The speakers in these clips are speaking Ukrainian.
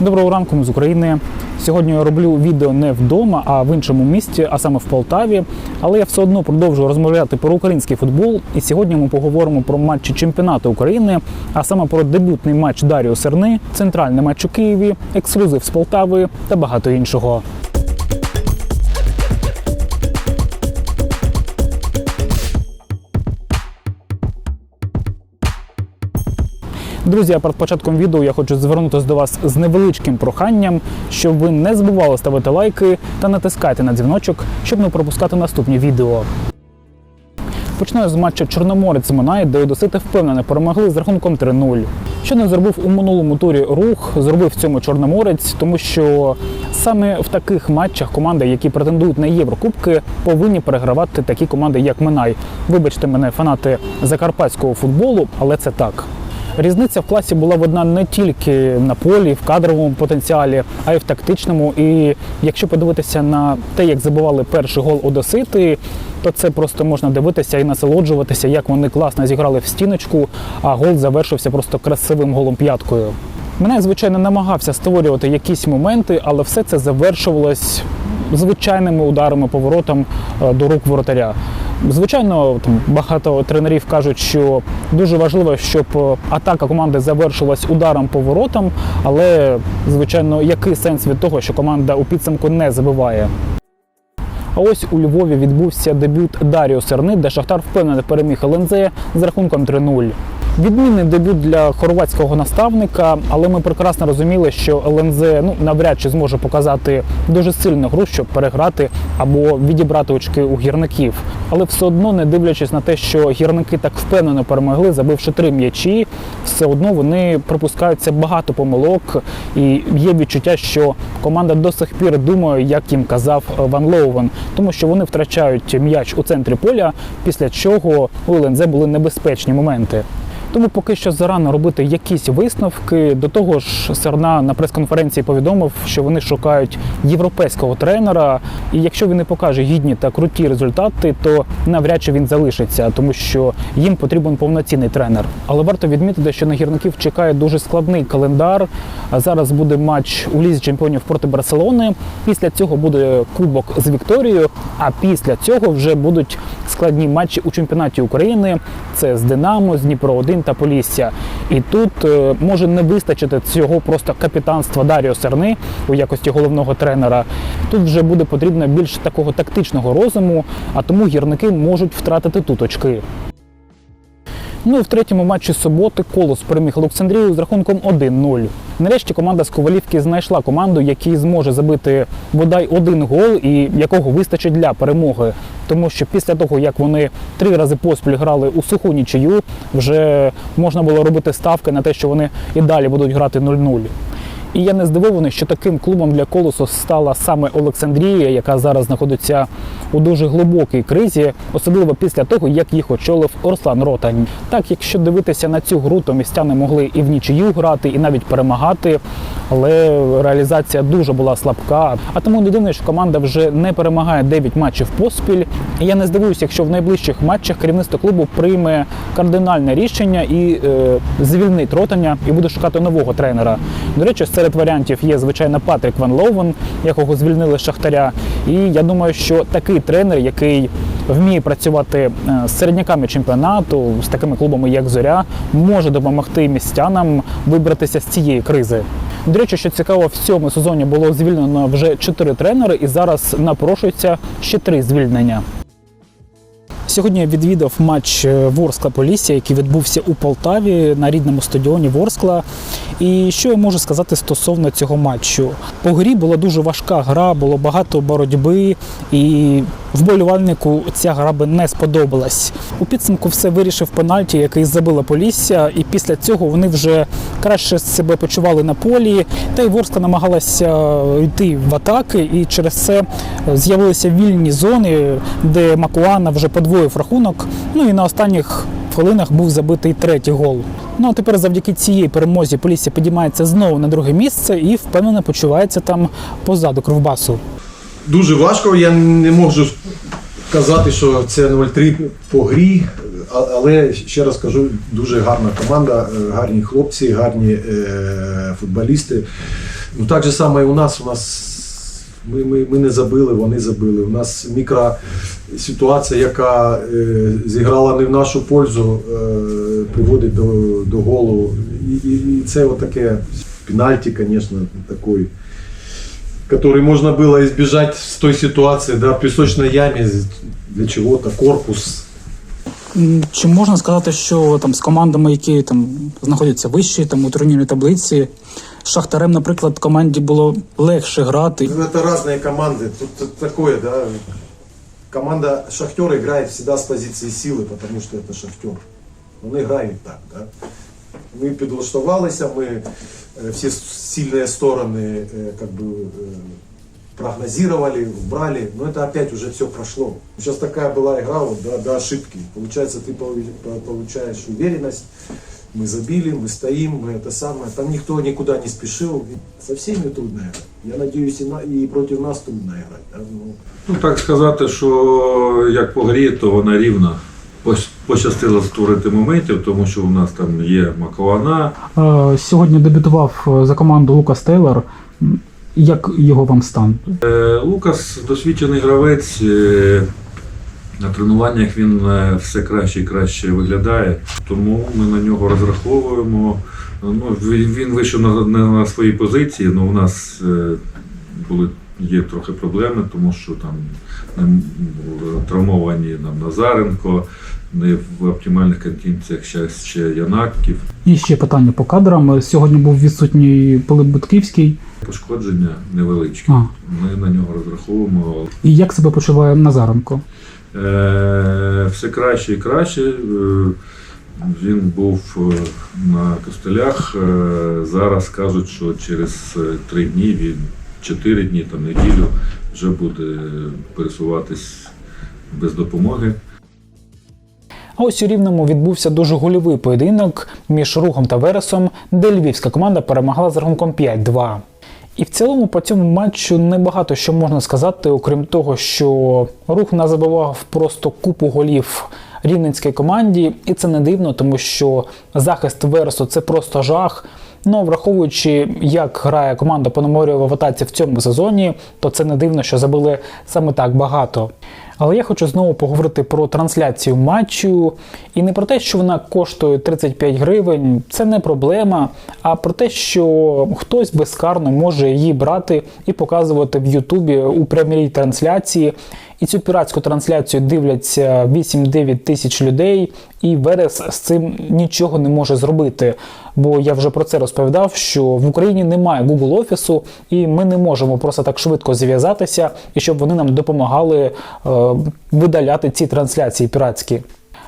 Доброго ранку ми з України. Сьогодні я роблю відео не вдома, а в іншому місті, а саме в Полтаві. Але я все одно продовжую розмовляти про український футбол. І сьогодні ми поговоримо про матчі чемпіонату України, а саме про дебютний матч Даріо Серни, центральний матч у Києві, ексклюзив з Полтави та багато іншого. Друзі, а перед початком відео я хочу звернутися до вас з невеличким проханням, щоб ви не забували ставити лайки та натискайте на дзвіночок, щоб не пропускати наступні відео. Починаю з матча Чорноморець Минай, де одесити впевнено перемогли з рахунком 3-0. Що не зробив у минулому турі рух, зробив в цьому Чорноморець, тому що саме в таких матчах команди, які претендують на Єврокубки, повинні перегравати такі команди, як Минай. Вибачте мене, фанати закарпатського футболу, але це так. Різниця в класі була видна не тільки на полі, в кадровому потенціалі, а й в тактичному. І якщо подивитися на те, як забивали перший гол Одесити, то це просто можна дивитися і насолоджуватися, як вони класно зіграли в стіночку, а гол завершився просто красивим голом п'яткою. Мене, звичайно, намагався створювати якісь моменти, але все це завершувалось звичайними ударами поворотом е, до рук воротаря. Звичайно, там багато тренерів кажуть, що дуже важливо, щоб е, атака команди завершилась ударом по воротам, але звичайно, який сенс від того, що команда у підсумку не забиває. А ось у Львові відбувся дебют Даріо Серни, де Шахтар впевнено переміг ЛНЗ з рахунком 3-0. Відмінний дебют для хорватського наставника, але ми прекрасно розуміли, що ЛНЗ ну навряд чи зможе показати дуже сильну гру, щоб переграти або відібрати очки у гірників. Але все одно, не дивлячись на те, що гірники так впевнено перемогли, забивши три м'ячі, все одно вони припускаються багато помилок, і є відчуття, що команда до сих пір думає, як їм казав Ван Лоувен, тому що вони втрачають м'яч у центрі поля, після чого у ЛНЗ були небезпечні моменти. Тому поки що зарано робити якісь висновки. До того ж, Серна на прес-конференції повідомив, що вони шукають європейського тренера, і якщо він не покаже гідні та круті результати, то навряд чи він залишиться, тому що їм потрібен повноцінний тренер. Але варто відмітити, що на гірників чекає дуже складний календар. Зараз буде матч у лізі чемпіонів проти Барселони. Після цього буде кубок з Вікторією. А після цього вже будуть складні матчі у чемпіонаті України. Це з Динамо, з Дніпро 1 та Полісся. І тут е, може не вистачити цього просто капітанства Даріо Серни у якості головного тренера. Тут вже буде потрібно більш такого тактичного розуму, а тому гірники можуть втратити тут очки. Ну і в третьому матчі суботи Колос переміг Олександрію з рахунком 1-0. Нарешті команда з Ковалівки знайшла команду, який зможе забити бодай один гол і якого вистачить для перемоги. Тому що після того, як вони три рази поспіль грали у суху нічию, вже можна було робити ставки на те, що вони і далі будуть грати 0-0. І я не здивований, що таким клубом для колосу стала саме Олександрія, яка зараз знаходиться у дуже глибокій кризі, особливо після того, як їх очолив Орслан Ротань. Так, якщо дивитися на цю гру, то містяни могли і в нічию грати, і навіть перемагати, але реалізація дуже була слабка. А тому не дивно, що команда вже не перемагає 9 матчів поспіль. І я не здивуюся, якщо в найближчих матчах керівництво клубу прийме кардинальне рішення і е, звільнить Ротаня і буде шукати нового тренера. До речі, серед варіантів є звичайно Патрік Ван Лоувен, якого звільнили з Шахтаря. І я думаю, що такий тренер, який вміє працювати е, з середняками чемпіонату, з такими клубами, як Зоря, може допомогти містянам вибратися з цієї кризи. До речі, що цікаво, в цьому сезоні було звільнено вже чотири тренери, і зараз напрошується ще три звільнення. Сьогодні я відвідав матч е, Ворскла Полісся, який відбувся у Полтаві на рідному стадіоні Ворскла. І що я можу сказати стосовно цього матчу? По грі була дуже важка гра, було багато боротьби, і вболівальнику ця гра би не сподобалась. У підсумку все вирішив пенальті, який забила Полісся, і після цього вони вже краще себе почували на полі. Та й Ворскла намагалася йти в атаки, і через це з'явилися вільні зони, де Макуана вже подвоїв рахунок. Ну і на останніх хвилинах був забитий третій гол. Ну а тепер завдяки цієї перемозі Полісся підіймається знову на друге місце і впевнено почувається там позаду Кривбасу. Дуже важко, я не можу казати, що це 0-3 по грі. але ще раз кажу, дуже гарна команда, е, гарні хлопці, гарні е, футболісти. Ну так же саме і у нас. У нас ми, ми, ми не забили, вони забили. У нас мікроситуація, яка е, зіграла не в нашу пользу, е, приводить до, до голу. І, і, і це отаке пенальті, звісно, такий. который можно было избежать с той ситуации, да, в песочной яме для чего-то, корпус. М, Чи можна сказати, що там з командами, які там знаходяться вище, там у турнірній таблиці, з Шахтарем, наприклад, команді було легше грати? Ну, Это разные команды. Тут, тут такое, да. Команда Шахтер играет всегда с позиции силы, потому что это Шахтер. Он играет так, да. Ми підлаштувалися, ми е, всі сильные стороны е, как бы е, прогнозировали, убрали, но это опять уже все прошло. Сейчас такая была игра вот, до, до ошибки. Получается, ты полу- по- получаешь уверенность, мы забили, мы стоим, мы это самое. Там никто никуда не спешил. Со всеми трудно играть. Я надеюсь, и, на, и против нас трудно играть. Да? Ну, Ну, так сказати, що як по грі, то вона рівна. Пощ- Пощастило створити моментів, тому що у нас там є Макована. Е, Сьогодні дебютував е, за команду Лукас Тейлор. Як його вам стан? Е, Лукас досвідчений гравець. е, На тренуваннях він е, все краще і краще виглядає, тому ми на нього розраховуємо. Ну, він вийшов на, на, на свої позиції, але у нас були є трохи проблеми, тому що там травмовані нам Назаренко, не в оптимальних континціях ще, ще Янаків. І ще питання по кадрам. Сьогодні був відсутній Пилип Бутківський. Пошкодження невеличкі. А. Ми на нього розраховуємо. І як себе почуває Назаренко? Е, все краще і краще. Е, Він був е, на костелях. Е, Зараз кажуть, що через три дні, він чотири дні, там неділю, вже буде пересуватись без допомоги. А ось у Рівному відбувся дуже гольовий поєдинок між Рухом та Вересом, де львівська команда перемогла з рахунком 5-2. І в цілому по цьому матчу небагато що можна сказати, окрім того, що рух назабивав просто купу голів рівненській команді, і це не дивно, тому що захист Вересу це просто жах. Ну, враховуючи, як грає команда Пономорєва в атаці в цьому сезоні, то це не дивно, що забили саме так багато. Але я хочу знову поговорити про трансляцію матчу і не про те, що вона коштує 35 гривень, це не проблема, а про те, що хтось безкарно може її брати і показувати в Ютубі у прямій трансляції. І цю піратську трансляцію дивляться 8-9 тисяч людей, і Верес з цим нічого не може зробити. Бо я вже про це розповідав, що в Україні немає Google офісу, і ми не можемо просто так швидко зв'язатися, і щоб вони нам допомагали е, видаляти ці трансляції піратські.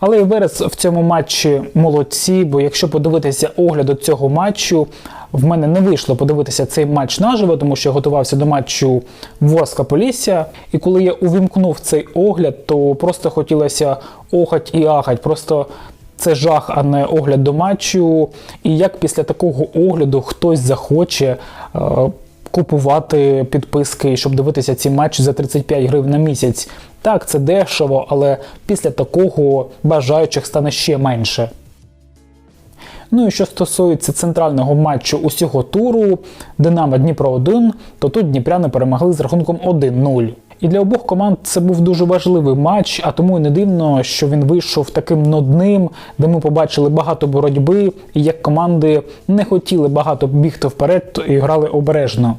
Але і Верес в цьому матчі молодці, бо якщо подивитися огляд до цього матчу, в мене не вийшло подивитися цей матч наживо, тому що я готувався до матчу Воска Полісся. І коли я увімкнув цей огляд, то просто хотілося охать і ахать. Просто це жах, а не огляд до матчу. І як після такого огляду хтось захоче. Е- Купувати підписки, щоб дивитися ці матчі за 35 гривень на місяць. Так, це дешево, але після такого бажаючих стане ще менше. Ну і що стосується центрального матчу усього туру Динамо Дніпро 1, то тут Дніпряни перемогли з рахунком 1-0. І для обох команд це був дуже важливий матч, а тому і не дивно, що він вийшов таким нудним, де ми побачили багато боротьби, і як команди не хотіли багато бігти вперед і грали обережно.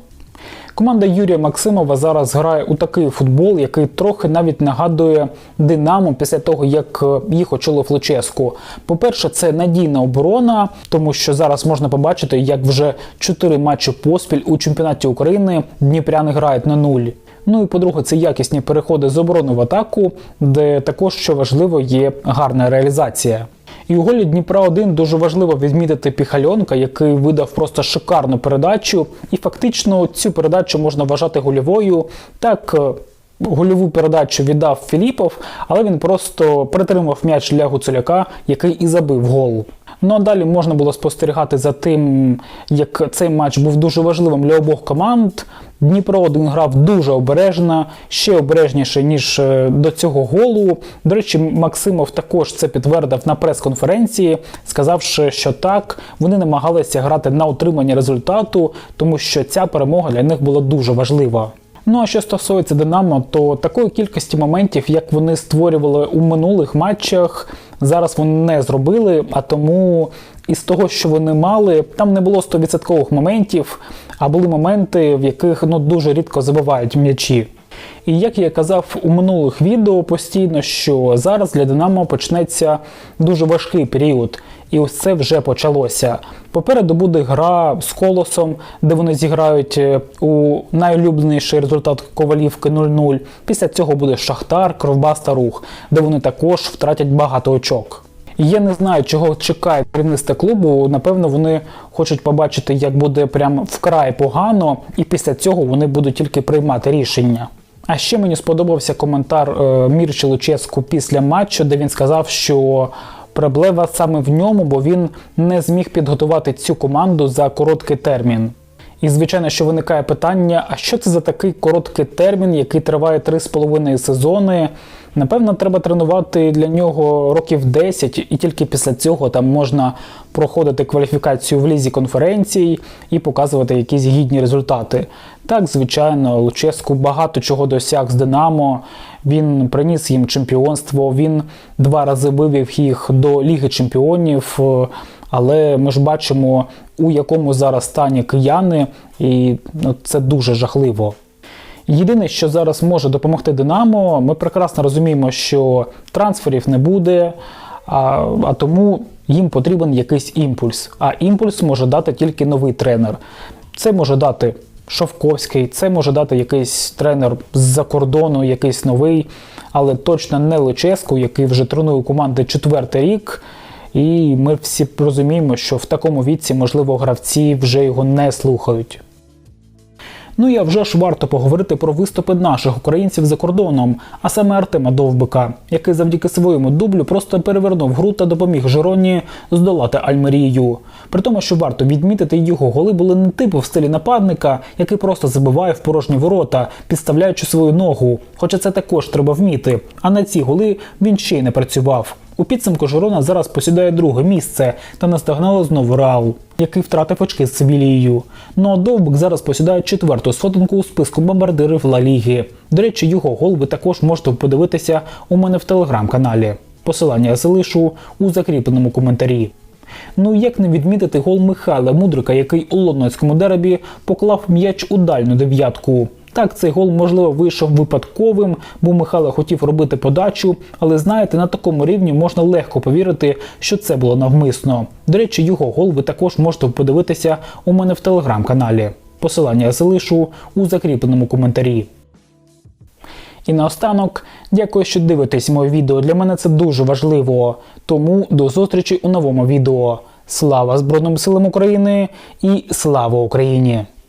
Команда Юрія Максимова зараз грає у такий футбол, який трохи навіть нагадує Динамо після того, як е, їх очолив Луческу. По-перше, це надійна оборона, тому що зараз можна побачити, як вже 4 матчі поспіль у чемпіонаті України Дніпряни грають на нуль. Ну і по-друге, це якісні переходи з оборони в атаку, де також, що важливо, є гарна реалізація. І у голі Дніпра 1 дуже важливо відмітити Піхальонка, який видав просто шикарну передачу. І фактично цю передачу можна вважати гольовою. Так, е, гольову передачу віддав Філіпов, але він просто притримав м'яч для Гуцуляка, який і забив гол. Ну а далі можна було спостерігати за тим, як цей матч був дуже важливим для обох команд. Дніпро 1 грав дуже обережно, ще обережніше, ніж е, до цього голу. До речі, Максимов також це підтвердив на прес-конференції, сказавши, що так, вони намагалися грати на утримання результату, тому що ця перемога для них була дуже важлива. Ну а що стосується Динамо, то такої кількості моментів, як вони створювали у минулих матчах, зараз вони не зробили. А тому із того, що вони мали, там не було 100% моментів, а були моменти, в яких ну дуже рідко забивають м'ячі. І як я казав у минулих відео постійно, що зараз для Динамо почнеться дуже важкий період, і ось це вже почалося. Попереду буде гра з колосом, де вони зіграють е, у найулюбленіший результат Ковалівки 0-0. Після цього буде Шахтар, Кровбас та Рух, де вони також втратять багато очок. Я не знаю, чого чекає керівництво клубу. Напевно, вони хочуть побачити, як буде прям вкрай погано, і після цього вони будуть тільки приймати рішення. А ще мені сподобався коментар е, Мірчі Луческу після матчу, де він сказав, що проблема саме в ньому, бо він не зміг підготувати цю команду за короткий термін. І звичайно, що виникає питання: а що це за такий короткий термін, який триває 3,5 сезони? Напевно, треба тренувати для нього років 10, і тільки після цього там можна проходити кваліфікацію в лізі конференцій і показувати якісь гідні результати. Так, звичайно, Луческу багато чого досяг з Динамо. Він приніс їм чемпіонство, він два рази вивів їх до Ліги Чемпіонів. Але ми ж бачимо, у якому зараз стані кияни, і ну, це дуже жахливо. Єдине, що зараз може допомогти Динамо, ми прекрасно розуміємо, що трансферів не буде, а, а тому їм потрібен якийсь імпульс. А імпульс може дати тільки новий тренер. Це може дати Шовковський, це може дати якийсь тренер з-за кордону, якийсь новий, але точно не Лическу, який вже тренує команди четвертий рік. І ми всі розуміємо, що в такому віці, можливо, гравці вже його не слухають. Ну і вже ж варто поговорити про виступи наших українців за кордоном, а саме Артема Довбика, який завдяки своєму дублю просто перевернув гру та допоміг Жироні здолати Альмерію. При тому, що варто відмітити, його голи були не типу в стилі нападника, який просто забиває в порожні ворота, підставляючи свою ногу. Хоча це також треба вміти. А на ці голи він ще й не працював. У підсумку Жирона зараз посідає друге місце та наздогнало знову Реал, який втратив очки з Севілією. Ну а Довбик зараз посідає четверту сходинку у списку бомбардирів Ла Ліги. До речі, його гол ви також можете подивитися у мене в телеграм-каналі. Посилання залишу у закріпленому коментарі. Ну як не відмітити гол Михайла Мудрика, який у лондонському деребі поклав м'яч у дальню дев'ятку. Так, цей гол, можливо, вийшов випадковим, бо Михайло хотів робити подачу, але знаєте, на такому рівні можна легко повірити, що це було навмисно. До речі, його гол ви також можете подивитися у мене в телеграм-каналі. Посилання залишу у закріпленому коментарі. І наостанок, дякую, що дивитесь моє відео. Для мене це дуже важливо. Тому до зустрічі у новому відео. Слава Збройним силам України і слава Україні!